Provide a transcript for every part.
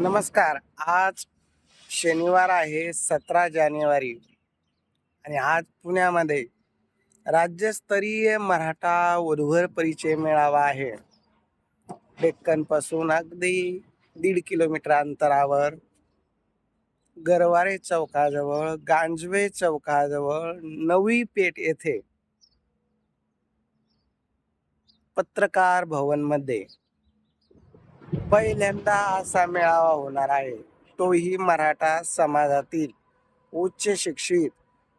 नमस्कार. आज शनिवार आहे सतरा जानेवारी. आणि आज पुण्यामध्ये राज्यस्तरीय मराठा वधूवर परिचय मेळावा आहे. डेक्कनपासून अगदी दीड किलोमीटर अंतरावर. गरवारे चौकाजवळ गांजवे चौकाजवळ नवी पेठ येथे पत्रकार भवनमध्ये पहिल्यांदा असा मेळावा होणार आहे. तोही मराठा समाजातील उच्च शिक्षित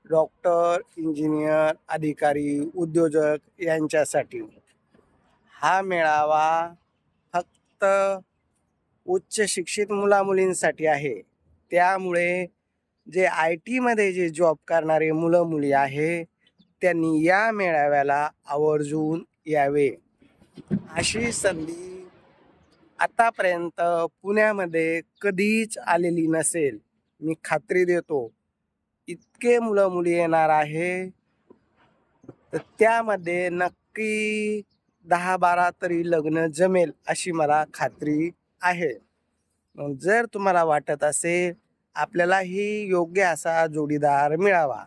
डॉक्टर इंजिनियर अधिकारी उद्योजक यांच्यासाठी. हा मेळावा फक्त उच्च शिक्षित मुलामुलींसाठी आहे. त्यामुळे जे आय टीमध्ये जे जॉब करणारे मुलं मुली आहे त्यांनी या मेळाव्याला आवर्जून यावे. अशी संधी आतापर्यंत पुण्यामध्ये कधीच आलेली नसेल. मी खात्री देतो. इतके मुलं मुली येणार आहे. तर त्यामध्ये नक्की दहा बारा तरी लग्न जमेल अशी मला खात्री आहे. मग जर तुम्हाला वाटत असेल आपल्यालाही योग्य असा जोडीदार मिळावा.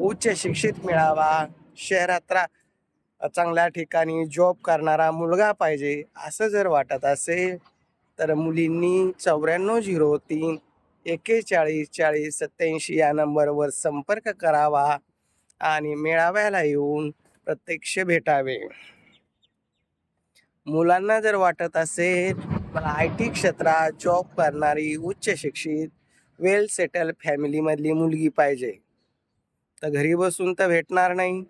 उच्च शिक्षित मिळावा. शहरात रा चांगल्या ठिकाणी जॉब करणारा मुलगा पाहिजे असं जर वाटत असेल तर मुलींनी चौऱ्याण्णव झिरो तीन एक्केचाळीस चाळीस सत्याऐंशी या नंबरवर संपर्क करावा आणि मेळाव्याला येऊन प्रत्यक्ष भेटावे. मुलांना जर वाटत असेल मला आय टी क्षेत्रात जॉब करणारी उच्च शिक्षित वेल सेटल फॅमिलीमधली मुलगी पाहिजे तर घरी बसून तर भेटणार नाही.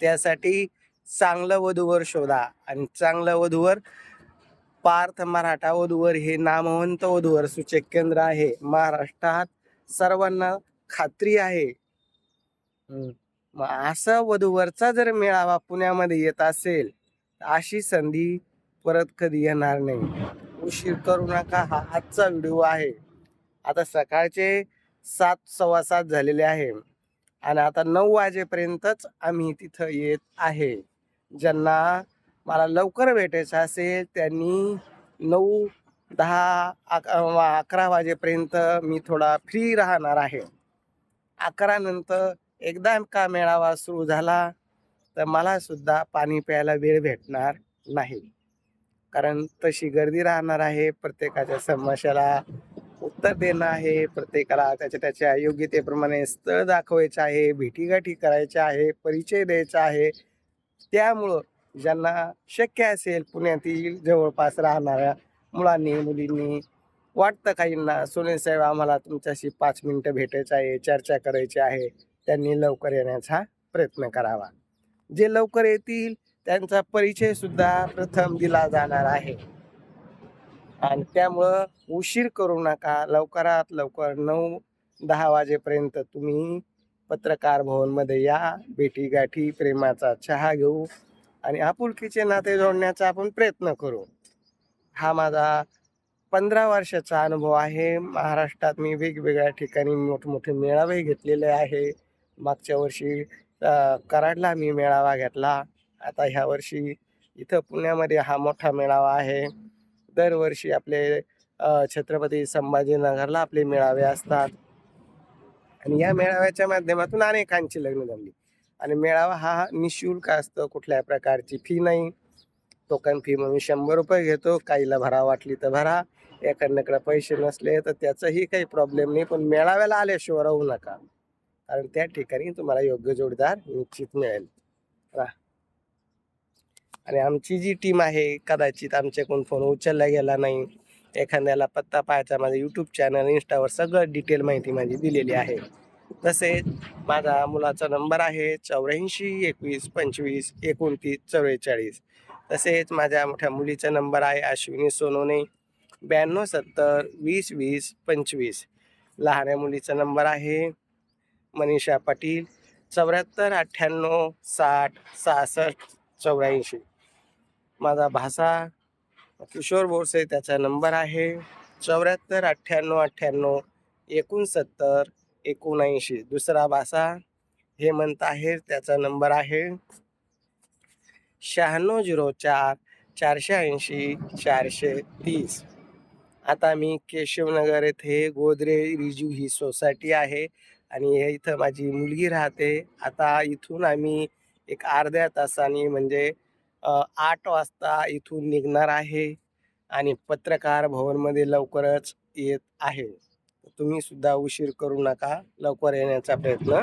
त्यासाठी चांगलं वधूवर शोधा आणि चांगलं वधूवर पार्थ मराठा वधूवर हे नामवंत वधूवर सूचक केंद्र आहे. महाराष्ट्रात सर्वांना खात्री आहे. असं वधूवरचा जर मेळावा पुण्यामध्ये येत असेल तर अशी संधी परत कधी येणार नाही. उशीर करू नका हा आजचा व्हिडिओ आहे. आता सकाळचे सात सव्वा सात झालेले आहे. आणि आता नऊ वाजेपर्यंतच आम्ही तिथं येत आहे. ज्यांना मला लवकर भेटायचं असेल त्यांनी नऊ दहा अक अकरा वाजेपर्यंत मी थोडा फ्री राहणार आहे. अकरानंतर एकदा का मेळावा सुरू झाला तर मला सुद्धा पाणी प्यायला वेळ भेटणार नाही. कारण तशी गर्दी राहणार आहे प्रत्येकाच्या समस्याला उत्तर देणं आहे प्रत्येकाला त्याच्या त्याच्या योग्यतेप्रमाणे स्थळ दाखवायचं आहे भेटीगाठी करायच्या आहे परिचय द्यायचा आहे. त्यामुळं ज्यांना शक्य असेल पुण्यातील जवळपास राहणाऱ्या मुलांनी मुलींनी वाटतं काहींना सुनील साहेब आम्हाला तुमच्याशी पाच मिनटं भेटायचं आहे चर्चा करायची आहे त्यांनी लवकर येण्याचा प्रयत्न करावा. जे लवकर येतील त्यांचा परिचय सुद्धा प्रथम दिला जाणार आहे. आणि त्यामुळं उशीर करू नका लवकरात लवकर नऊ दहा वाजेपर्यंत तुम्ही पत्रकार भवनमध्ये या भेटीगाठी प्रेमाचा चहा घेऊ आणि आपुलकीचे नाते जोडण्याचा आपण प्रयत्न करू. हा माझा पंधरा वर्षाचा अनुभव आहे. महाराष्ट्रात मी वेगवेगळ्या ठिकाणी मोठमोठे मेळावे घेतलेले आहे. मागच्या वर्षी कराडला मी मेळावा घेतला. आता ह्या वर्षी इथं पुण्यामध्ये हा मोठा मेळावा आहे. दरवर्षी आपले छत्रपती संभाजीनगरला आपले मेळावे असतात. आणि या मेळाव्याच्या माध्यमातून अनेकांची लग्न जमली आणि मेळावा हा निशुल्क असतो कुठल्या प्रकारची फी नाही. टोकन फी म्हणून शंभर रुपये घेतो. काहीला भरा वाटली तर भरा. एखाद्याकडे पैसे नसले तर त्याचाही काही प्रॉब्लेम नाही. पण मेळाव्याला आल्याशिवाय राहू नका. कारण त्या ठिकाणी तुम्हाला योग्य जोडीदार निश्चित मिळेल. आणि आमची जी टीम आहे कदाचित आमच्याकडून फोन उचलला गेला नाही. एखाद्याला पत्ता पाहायचा माझं यूट्यूब चॅनल इंस्टावर सगळं डिटेल माहिती माझी दिलेली आहे. तसेच माझा मुलाचा नंबर आहे चौऱ्याऐंशी एकवीस पंचवीस एकोणतीस चव्वेचाळीस. तसेच माझ्या मोठ्या मुलीचा नंबर आहे अश्विनी सोनोने ब्याण्णव सत्तर वीस वीस पंचवीस. लहान्या मुलीचा नंबर आहे मनीषा पाटील चौऱ्याहत्तर अठ्ठ्याण्णव साठ सहासष्ट चौऱ्याऐंशी. माझा भासा किशोर बोरसे त्याचा नंबर आहे. चौऱ्याहत्तर अठ्ठ्याण्णव अठ्ठ्याण्णव एकोणसत्तर एकोणऐंशी. दुसरा बासा हेमंत आहेर त्याचा नंबर आहे. शहाण्णव झिरो चार चारशे ऐंशी चारशे तीस. आता मी केशवनगर येथे गोदरे रिजू ही सोसायटी आहे आणि हे इथं माझी मुलगी राहते. आता इथून आम्ही एक अर्ध्या तासाने म्हणजे आठ वाजता इथून निघणार आहे आणि पत्रकार भवनमध्ये लवकरच येत आहे. तुम्ही सुद्धा उशीर करू नका. लवकर येण्याचा प्रयत्न